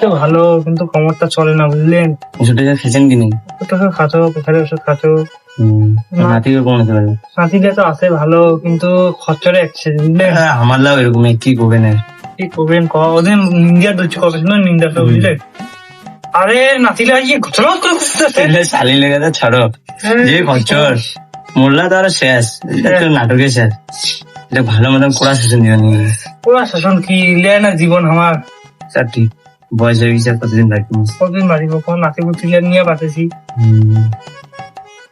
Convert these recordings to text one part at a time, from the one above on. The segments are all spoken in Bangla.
তো ভালো কিন্তু কোমরটা চলে না বুঝলেন ওষুধ খেয়েছেন কি নেই? ওষুধ তো আছে ভালো কিন্তু বুঝলেন হ্যাঁ আমার লাভ এরকম কি করবে কি করবেন ক ওদের নিন্দা ধরছে কবে না নিন্দা তো বুঝলেন আরে নাতিলা ইয়ে ঘটনা করে খুঁজতেছে? শালি লেগে ছাড়ো। যে খরচর মোল্লা তো আরও শেষ তো নাটকের শেষ। এটা ভালো মতন কোড়া শাসন দিবেন পুরা শাসন কি লিয়ে না জীবন আমার? চারটি। বয়স হয়ে গেছে কতদিন থাকব কতদিন বাড়িব কোন নাতি পুতি নিয়ে বাঁচেছি।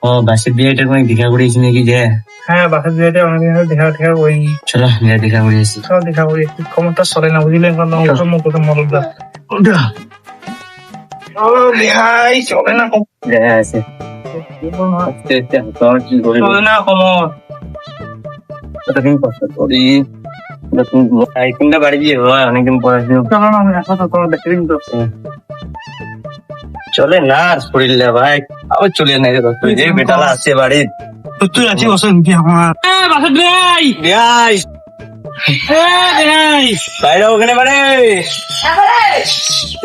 ও বাসের বিয়েটা কোনো দেখা করেছি নাকি যে হ্যাঁ বাসার বিয়েতে অনেকদিন ধরে দেখা দেখা ওই চলো বিয়ে দেখা করেছি সব দেখা করি একটু ক্ষমতা চলে না বুঝলেন ওটা মুখ ওটা মরল দা চলে না করে চলে না কমর। কতদিন কষ্ট করি। আইফোনটা বাড়ি দিয়ে হয় অনেকদিন পড়াশোনা চলো না আমি তো তোমার দেখে দিন তো। চলে না আর শরীরটা ভাই। আবার চলে না রে বেটালা আছে বাড়ি। তুই আছি বসে কি আমার? বাসা ভাই! ভাই ভাই বাইরে ওখানে বাড়ি।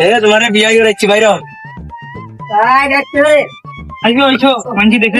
এ তোমার বিয়া করে রাখছি বাইরে আইছো আইছো মানছি দেখে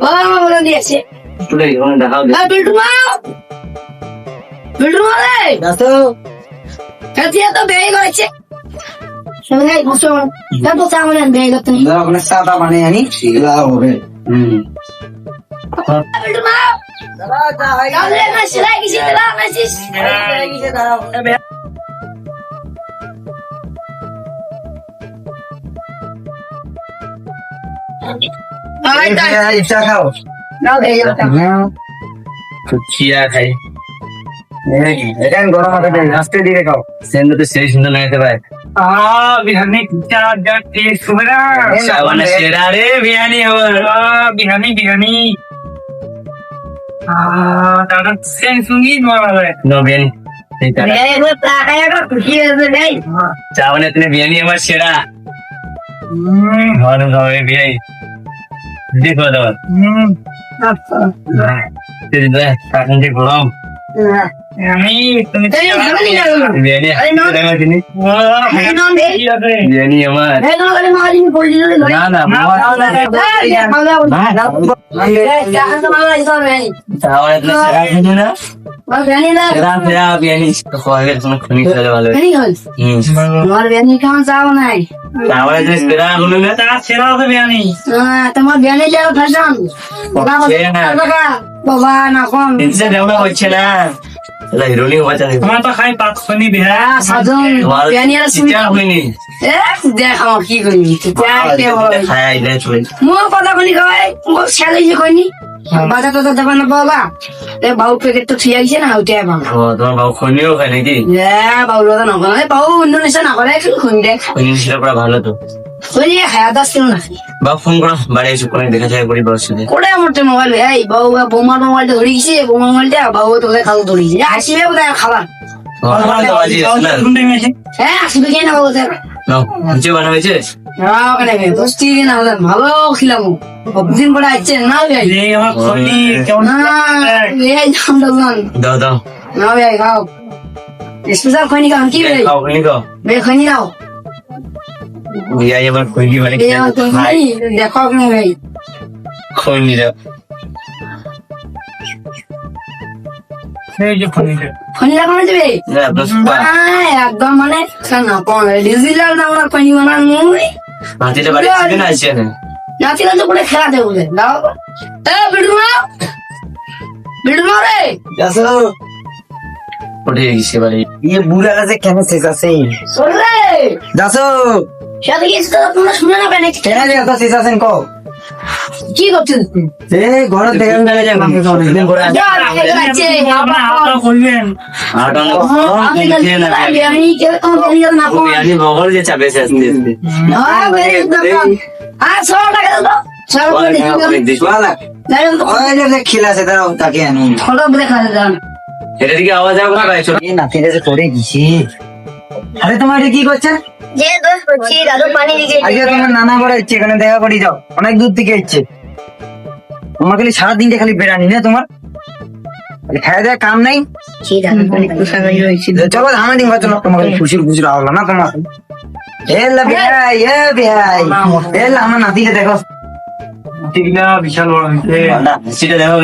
না আমার চলে না ভাই তুমি না জানা বাদ দেবো বললে না বৈশা বিয়ে তোমার বৈশা বেহানি বৌমা হইল ওরে চলে ওখানে দেখাও ওখানে সাদা মানে জানি সেগুলা হবে। হম। ইচ্ছা খাও। চিয়া খাই। এখানে গরম আছে আস্তে দিয়ে খাও। সেন্দ তো সেই সুন্দর লাগাতে পারে। বিহানি সেরা রে আমার বিহানি বিহানি। দাদা সেন চাওয়ানে তুমি সেরা। হুম বিয়াই দেখো দাও হুম তেরি দে কাকন যে তোমার বিয়ানে যারা ফ্যাশন। বাবা না কম হচ্ছে না। এলা হিরোনি বাঁচা নেই তোমার তো খাই পাক শুনি বিহা সাজন আর শুনি। দেখ আমার কি করবি খায় আইলে চলে। মোর কথা শুনি কয় মোর ছেলে যে কইনি বাজার টাজার দেবা না বাবা এ বাবু প্যাকেট তো ঠিক আছে না ওইটাই বাবা ও তোমার খনিও খায় নাকি? হ্যাঁ বাবু লোক না করে বাবু ইন্দোনেশিয়া না করে একটু খুন দেখ। খনি ছিল পুরো ভালো তো খুনি হায়া দাস না বাবু ফোন করো বাড়ি এসে কোনো দেখা যায় করি বাবুর সাথে কোড়ে আমার তো মোবাইল এই বাবু বৌমার মোবাইলটা ধরে গেছে বৌমার মোবাইলটা বাবু তোকে খাওয়া ধরে গেছে আসিবে বোধহয় খাবার হ্যাঁ আসিবে কেন বাবু স্যার নাও বানা হয়েছে হ্যাঁ ওখানে বসছি না ভালো খিলাম দিন পরে আসছে না দাও দাও না ভাই খাও স্পেশাল খনি খাও কি ভাই খাও বে খনি খাও বিয়াই আবার খনি মানে দেখো ভাই। খনি দাও একদম মানে না কোন ডিজিটাল না আমরা খনি বানান মুই হাতিটা বাড়ি আসবে না আসছে না নাচিলা তো করে খেলা দেবো দাও। এ বিড়ুমা! বিড়ুমা রে! উঠে গেছে বাড়ি ইয়ে বুড়া কাছে কেন শেষ আছে শোন রে! দাসো সাথে তো তোমরা শুনে না পেনে? কেন যে এত শেষ আছেন কও। কি করছিস এই ঘরে দেখে দেখা যায় অনেকদিন করে আসে। যা, দেখে যাচ্ছে। আপনার হাতটা করবেন আর আমি কম না আমি আমি কে তো না ও বিরিয়ানি বগল যে চাপে শেষ দিয়ে দিবে। বেরে আর 100 টাকা দাও 100 টাকা অনেক টাকা অনেক দিস। বালা ওই যে যে খিলাছে তারাও তাকে আনো। ছোট দেখা দাম এটা দিকে আওয়াজ হবে? না ভাই, ছোট। এই নাতিটা যে করে গেছি। আরে তোমার কি করছে? যে দোষ করছি দাদু পানি দিকে আজকে তোমার নানা করে ইচ্ছে এখানে দেখা করে যাও। অনেক দূর থেকে ইচ্ছে তোমার খালি সারাদিনটা খালি বেড়ানি না তোমার? খাই দেয় কাম নাই? চলো আমার দিন বাচ্চা তোমার খালি খুশির খুশির আওলা না তোমার? এলা বিহাই এ বিহাই। এলা আমার নাতিকে দেখো। টিকটা বিশাল বড় হয়েছে। না, দেখো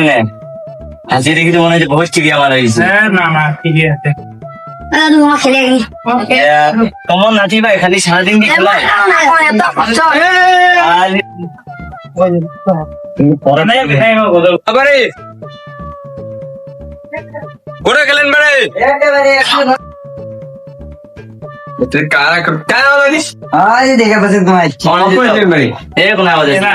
হাসি দেখি তো মনে হচ্ছে বহুত টিভি আমার হয়েছে। হ্যাঁ না না ঠিকই আছে। আমার খেলে গেলি তোমার নাতি ভাই খালি সারাদিন কি মানে হ্যাঁ আবারে কোথায় গেলেন বারে একেবারে কারা কারা আনিস আজ দেখে পাচ্ছে তোমার ইচ্ছে অনেক কইলেন বারে এ কোন আওয়াজ আছে? না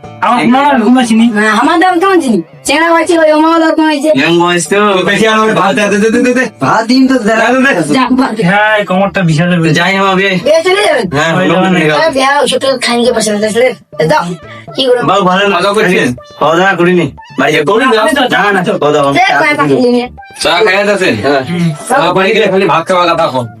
বুঝে আছে মাঝে করে আর যদি পছন্দ আমার ঠিক ওটা বাপের হালমা নিচে বিহাই আমার মামা ঘুমাচ্ছিনি আমার দাম কেমন চিনি চেনা পাচ্ছি ওই আমার দাম হয়েছে ইয়ং বয়স তো। বেশি আর ভাত দে দে দে দে ভাত দিন তো দেখ হ্যাঁ কোমরটা বিশাল যাই আমার বিয়ে বিয়ে চলে যাবেন হ্যাঁ। বিয়া ছোট খাইকে দাও কি করে বাবু ভালো মজা করছেন? খাওয়া দাওয়া করিনি। বাড়ি করি না। না না খাওয়া দাওয়া দেখ কয় পাখি নিয়ে চা খাইয়া যাচ্ছেন হ্যাঁ। খালি ভাত খাওয়া কথা